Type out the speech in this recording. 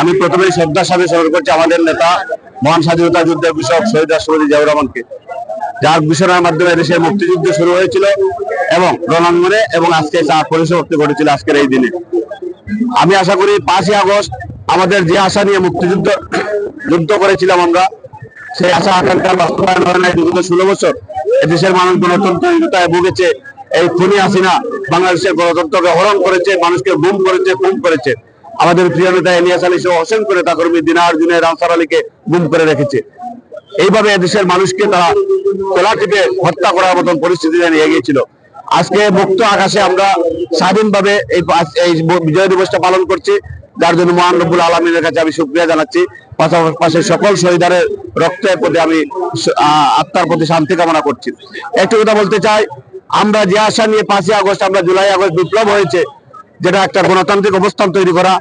আমি প্রথমেই শ্রদ্ধার সাথে স্মরণ করছি আমাদের নেতা মহান স্বাধীনতা যুদ্ধের কৃষক শহীদ রাষ্ট্রপতি জিয়াউর রহমানকে। যার ঘোষণার মাধ্যমে দেশের মুক্তিযুদ্ধ শুরু হয়েছিল এবং রণাঙ্গনে এবং আজকে তার পরিসমাপ্তি ঘটেছিল আজকের এই দিনে। আমি আশা করি পাঁচই আগস্ট আমাদের যে আশা নিয়ে মুক্তিযুদ্ধ যুদ্ধ করেছিলাম আমরা, সেই আশা আকাঙ্ক্ষার বাস্তবায়ন হয় নাই। বিগত ষোলো বছর দেশের মানুষ গণতন্ত্রহীনতায় ভুগেছে। এই খুনি হাসিনা বাংলাদেশের গণতন্ত্রকে হরণ করেছে, মানুষকে গুম করেছে, খুন করেছে। আমাদের প্রিয় নেতা এলিয়াস আলী সহ অসংখ্য নেতা কর্মী দিনার জুনের আনসার আলীকে গুম করে রেখেছে। এইভাবে দেশের মানুষকে তারা তোলা টিপে হত্যা করার মতন পরিস্থিতিতে নিয়ে গিয়েছিল আজকে মুক্ত আকাশে আমরা স্বাধীনভাবে এই বিজয় দিবসটা পালন করছি। যার জন্য মহান রব্বুল আলমিনের কাছে আমি সুক্রিয়া জানাচ্ছি। পাশাপাশি সকল শহীদারের রক্তের প্রতি আমি আত্মার প্রতি শান্তি কামনা করছি। একটু কথা বলতে চাই, আমরা যে আশা নিয়ে পাঁচই আগস্ট, আমরা জুলাই আগস্ট বিপ্লব হয়েছে যেটা একটা গণতান্ত্রিক অবস্থান তৈরি করা